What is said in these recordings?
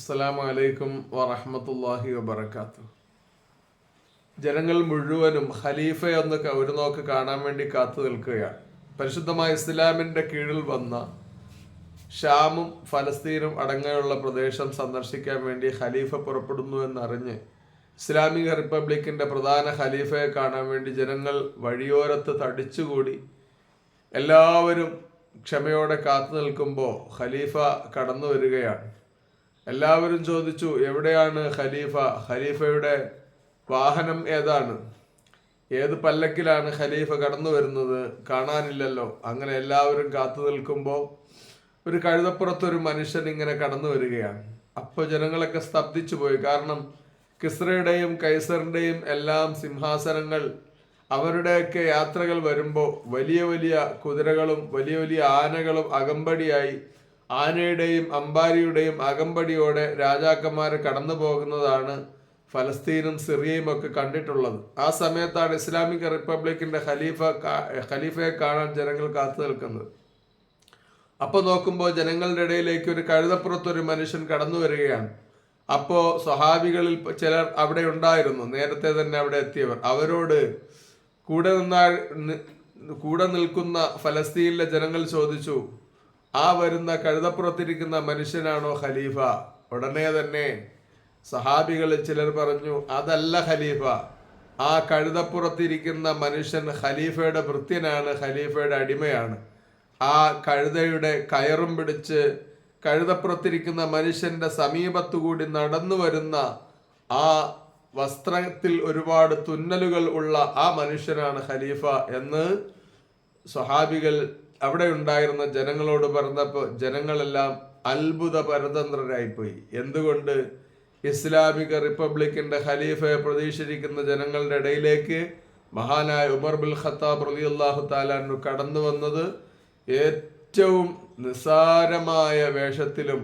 അസ്സലാമു അലൈക്കും വറഹമത്തല്ലാഹി വബർക്കാത്തു ജനങ്ങൾ മുഴുവനും ഖലീഫ ഒന്ന് നോക്ക് കാണാൻ വേണ്ടി കാത്തു നിൽക്കുകയാണ്. പരിശുദ്ധമായ ഇസ്ലാമിന്റെ കീഴിൽ വന്ന ഷാമും ഫലസ്തീനും അടങ്ങനെയുള്ള പ്രദേശം സന്ദർശിക്കാൻ വേണ്ടി ഖലീഫ പുറപ്പെടുന്നു എന്നറിഞ്ഞ് ഇസ്ലാമിക റിപ്പബ്ലിക്കിന്റെ പ്രധാന ഖലീഫയെ കാണാൻ വേണ്ടി ജനങ്ങൾ വഴിയോരത്ത് തടിച്ചുകൂടി എല്ലാവരും ക്ഷമയോടെ കാത്തു നിൽക്കുമ്പോൾ ഖലീഫ കടന്നു വരികയാണ്. എല്ലാവരും ചോദിച്ചു എവിടെയാണ് ഖലീഫ? ഖലീഫയുടെ വാഹനം ഏതാണ്? ഏത് പല്ലക്കിലാണ് ഖലീഫ കടന്നു വരുന്നത്? കാണാനില്ലല്ലോ. അങ്ങനെ എല്ലാവരും കാത്തു നിൽക്കുമ്പോൾ ഒരു കഴുതപ്പുറത്തൊരു മനുഷ്യൻ ഇങ്ങനെ കടന്നു വരികയാണ്. അപ്പോൾ ജനങ്ങളൊക്കെ സ്തബ്ധിച്ചു പോയി. കാരണം കിസ്രയുടെയും കൈസറിന്റെയും എല്ലാം സിംഹാസനങ്ങൾ അവരുടെയൊക്കെ യാത്രകൾ വരുമ്പോൾ വലിയ വലിയ കുതിരകളും വലിയ വലിയ ആനകളും അകമ്പടിയായി ആനയുടെയും അമ്പാരിയുടെയും അകമ്പടിയോടെ രാജാക്കന്മാർ കടന്നു പോകുന്നതാണ് ഫലസ്തീനും സിറിയയും ഒക്കെ കണ്ടിട്ടുള്ളത്. ആ സമയത്താണ് ഇസ്ലാമിക് റിപ്പബ്ലിക്കിന്റെ ഖലീഫ ഖലീഫയെ കാണാൻ ജനങ്ങൾ കാത്തു നിൽക്കുന്നത്. അപ്പൊ നോക്കുമ്പോൾ ജനങ്ങളുടെ ഇടയിലേക്ക് ഒരു കഴുതപ്പുറത്ത് ഒരു മനുഷ്യൻ കടന്നു വരികയാണ്. അപ്പോ സ്വഹാബികളിൽ ചിലർ അവിടെ ഉണ്ടായിരുന്നു. നേരത്തെ തന്നെ അവിടെ എത്തിയവർ. അവരോട് കൂടെ നിന്നാൽ കൂടെ നിൽക്കുന്ന ഫലസ്തീനിലെ ജനങ്ങൾ ചോദിച്ചു ആ വരുന്ന കഴുതപ്പുറത്തിരിക്കുന്ന മനുഷ്യനാണോ ഖലീഫ? ഉടനെ തന്നെ സഹാബികളിൽ ചിലർ പറഞ്ഞു അതല്ല ഖലീഫ. ആ കഴുതപ്പുറത്തിരിക്കുന്ന മനുഷ്യൻ ഖലീഫയുടെ ഭൃത്യനാണ് ഖലീഫയുടെ അടിമയാണ്. ആ കഴുതയുടെ കയറും പിടിച്ച് കഴുതപ്പുറത്തിരിക്കുന്ന മനുഷ്യന്റെ സമീപത്തുകൂടി നടന്നു വരുന്ന ആ വസ്ത്രത്തിൽ ഒരുപാട് തുന്നലുകൾ ഉള്ള ആ മനുഷ്യനാണ് ഖലീഫ എന്ന് സ്വഹാബികൾ അവിടെ ഉണ്ടായിരുന്ന ജനങ്ങളോട് പറഞ്ഞപ്പോൾ ജനങ്ങളെല്ലാം അത്ഭുത പരതന്ത്രരായിപ്പോയി എന്തുകൊണ്ട്? ഇസ്ലാമിക റിപ്പബ്ലിക്കിന്റെ ഖലീഫയെ പ്രതീക്ഷിച്ചിരിക്കുന്ന ജനങ്ങളുടെ ഇടയിലേക്ക് മഹാനായ ഉമർ ബിൽ ഖത്താബ് റളിയല്ലാഹു താലാനു കടന്നു വന്നത് ഏറ്റവും നിസാരമായ വേഷത്തിലും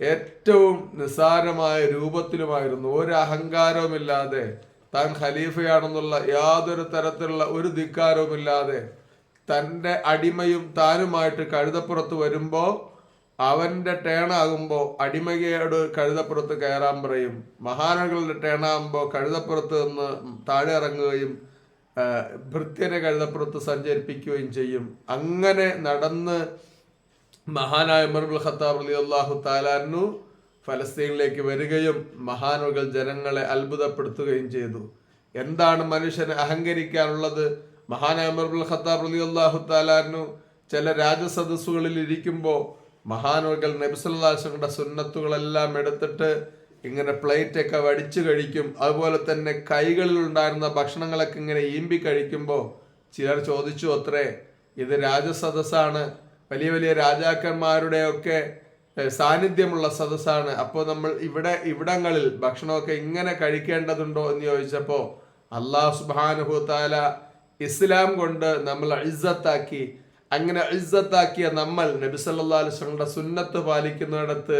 ഏറ്റവും നിസാരമായ രൂപത്തിലുമായിരുന്നു. ഒരു അഹങ്കാരവുമില്ലാതെ താൻ ഖലീഫയാണെന്നുള്ള യാതൊരു തരത്തിലുള്ള ഒരു ധിക്കാരവുമില്ലാതെ തന്റെ അടിമയും താനുമായിട്ട് കഴുതപ്പുറത്ത് വരുമ്പോൾ അവന്റെ ടേണാകുമ്പോൾ അടിമയോട് കഴുതപ്പുറത്ത് കയറാൻ പറയും. മഹാനകളുടെ ടേണാകുമ്പോൾ കഴുതപ്പുറത്ത് നിന്ന് താഴെ ഇറങ്ങുകയും ഭൃത്യനെ കഴുതപ്പുറത്ത് സഞ്ചരിപ്പിക്കുകയും ചെയ്യും. അങ്ങനെ നടന്ന് മഹാനായ ഉമർബുൽ ഖത്താബ് അലി അള്ളാഹു താലാനു ഫലസ്തീനിലേക്ക് വരികയും മഹാനുകൾ ജനങ്ങളെ അത്ഭുതപ്പെടുത്തുകയും ചെയ്തു. എന്താണ് മനുഷ്യനെ അഹങ്കരിക്കാനുള്ളത്? മഹാനായ അമർബുൽ ഖത്താബ് അലി അള്ളാഹു താലാനു ചില രാജസദസ്സുകളിൽ ഇരിക്കുമ്പോൾ മഹാനുകൾ നബിസല്ലാസങ്ങളുടെ സുന്നത്തുകളെല്ലാം എടുത്തിട്ട് ഇങ്ങനെ പ്ലേറ്റൊക്കെ വടിച്ചു കഴിക്കും. അതുപോലെ തന്നെ കൈകളിൽ ഉണ്ടായിരുന്ന ഭക്ഷണങ്ങളൊക്കെ ഇങ്ങനെ ഈമ്പി കഴിക്കുമ്പോൾ ചിലർ ചോദിച്ചു അത്രേ ഇത് രാജസദസ്സാണ്. വലിയ വലിയ രാജാക്കന്മാരുടെയൊക്കെ സാന്നിധ്യമുള്ള സദസ്സാണ്. അപ്പോൾ നമ്മൾ ഇവിടെ ഇവിടങ്ങളിൽ ഭക്ഷണമൊക്കെ ഇങ്ങനെ കഴിക്കേണ്ടതുണ്ടോ? എന്ന് ചോദിച്ചപ്പോൾ അള്ളാഹു സുബാനുഭൂത്താല താല ഇസ്ലാം കൊണ്ട് നമ്മൾ ഇസ്സത്താക്കി. അങ്ങനെ ഇസ്സത്താക്കിയ നമ്മൾ നബി വസല്ലമയുടെ സുന്നത്ത് പാലിക്കുന്നിടത്ത്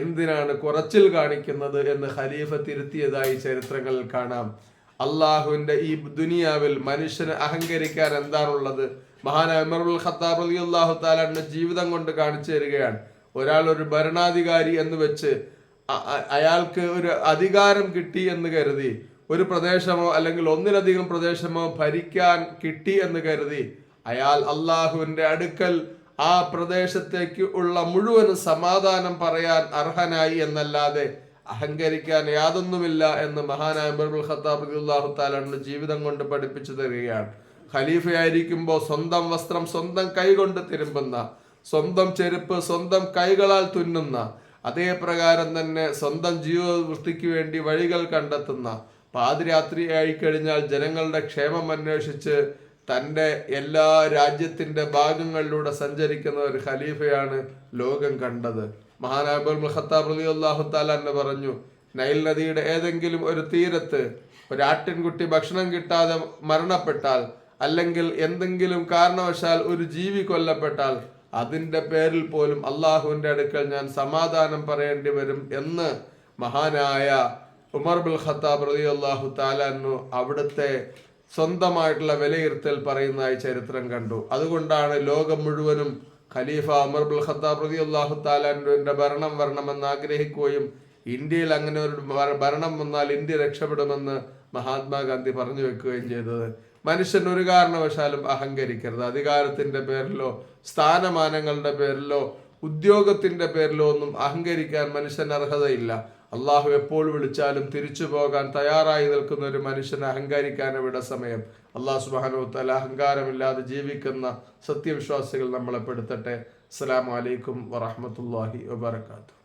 എന്തിനാണ് കുറച്ചിൽ കാണിക്കുന്നത് എന്ന് ഖലീഫ തിരുത്തിയതായി ചരിത്രങ്ങളിൽ കാണാം. അള്ളാഹുവിന്റെ ഈ ദുനിയാവിൽ മനുഷ്യന് അഹങ്കരിക്കാൻ എന്താണുള്ളത്? ഉമറുൽ ഖത്താബ് അലി അള്ളാഹു താലാന്റെ ജീവിതം കൊണ്ട് കാണിച്ചു തരികയാണ്. ഒരാൾ ഒരു ഭരണാധികാരി എന്ന് വെച്ച് അയാൾക്ക് ഒരു അധികാരം കിട്ടി എന്ന് കരുതി. ഒരു പ്രദേശമോ അല്ലെങ്കിൽ ഒന്നിലധികം പ്രദേശമോ ഭരിക്കാൻ കിട്ടി എന്ന് കരുതി അയാൾ അള്ളാഹുവിന്റെ അടുക്കൽ ആ പ്രദേശത്തേക്ക് ഉള്ള മുഴുവൻ സമാധാനം പറയാൻ അർഹനായി എന്നല്ലാതെ അഹങ്കരിക്കാൻ യാതൊന്നുമില്ല എന്ന് മഹാനായ തആലയുടെ ജീവിതം കൊണ്ട് പഠിപ്പിച്ചു തരികയാണ്. ഖലീഫയായിരിക്കുമ്പോൾ സ്വന്തം വസ്ത്രം സ്വന്തം കൈകൊണ്ട് തിരുമ്പുന്ന സ്വന്തം ചെരുപ്പ് സ്വന്തം കൈകളാൽ തുന്നുന്ന അതേ പ്രകാരം തന്നെ സ്വന്തം ജീവവൃത്തിക്ക് വേണ്ടി വഴികൾ കണ്ടെത്തുന്ന പാതിരാത്രി ആയിക്കഴിഞ്ഞാൽ ജനങ്ങളുടെ ക്ഷേമം അന്വേഷിച്ച് തന്റെ എല്ലാ രാജ്യത്തിന്റെ ഭാഗങ്ങളിലൂടെ സഞ്ചരിക്കുന്ന ഒരു ഖലീഫയാണ് ലോകം കണ്ടത്. മഹാനാബുൽ ഖത്താബ് അലി അള്ളാഹു താലാന്ന് പറഞ്ഞു നൈൽ നദിയുടെ ഏതെങ്കിലും ഒരു തീരത്ത് ഒരാട്ടിൻകുട്ടി ഭക്ഷണം കിട്ടാതെ മരണപ്പെട്ടാൽ അല്ലെങ്കിൽ എന്തെങ്കിലും കാരണവശാൽ ഒരു ജീവി കൊല്ലപ്പെട്ടാൽ അതിന്റെ പേരിൽ പോലും അള്ളാഹുവിന്റെ അടുക്കൽ ഞാൻ സമാധാനം പറയേണ്ടി വരും എന്ന് മഹാനായ ഉമർ ബിൽ ഖത്താബ് റതി അള്ളാഹു താലാന്നു അവിടുത്തെ സ്വന്തമായിട്ടുള്ള വിലയിരുത്തൽ പറയുന്നതായി ചരിത്രം കണ്ടു. അതുകൊണ്ടാണ് ലോകം മുഴുവനും ഖലീഫ ഉമർ ബിൽ ഖത്താബ് റതി അള്ളാഹു താലാന്റെ ഭരണം വരണമെന്ന് ആഗ്രഹിക്കുകയും ഇന്ത്യയിൽ അങ്ങനെ ഒരു ഭരണം വന്നാൽ ഇന്ത്യ രക്ഷപ്പെടുമെന്ന് മഹാത്മാഗാന്ധി പറഞ്ഞു വെക്കുകയും ചെയ്തത്. മനുഷ്യൻ ഒരു കാരണവശാലും അഹങ്കരിക്കരുത്. അധികാരത്തിന്റെ പേരിലോ സ്ഥാനമാനങ്ങളുടെ പേരിലോ ഉദ്യോഗത്തിന്റെ പേരിലോ ഒന്നും അഹങ്കരിക്കാൻ മനുഷ്യൻ അർഹതയില്ല. അള്ളാഹു എപ്പോൾ വിളിച്ചാലും തിരിച്ചു പോകാൻ തയ്യാറായി നിൽക്കുന്ന ഒരു മനുഷ്യനെ അഹങ്കരിക്കാൻ ഇവിടെ സമയം. അള്ളാഹു സുബാനു തല അഹങ്കാരമില്ലാതെ ജീവിക്കുന്ന സത്യവിശ്വാസികൾ നമ്മളെ പെടുത്തട്ടെ. അസ്സലാമു അലൈക്കും വറഹമത്തല്ലാഹി വബർക്കാത്തു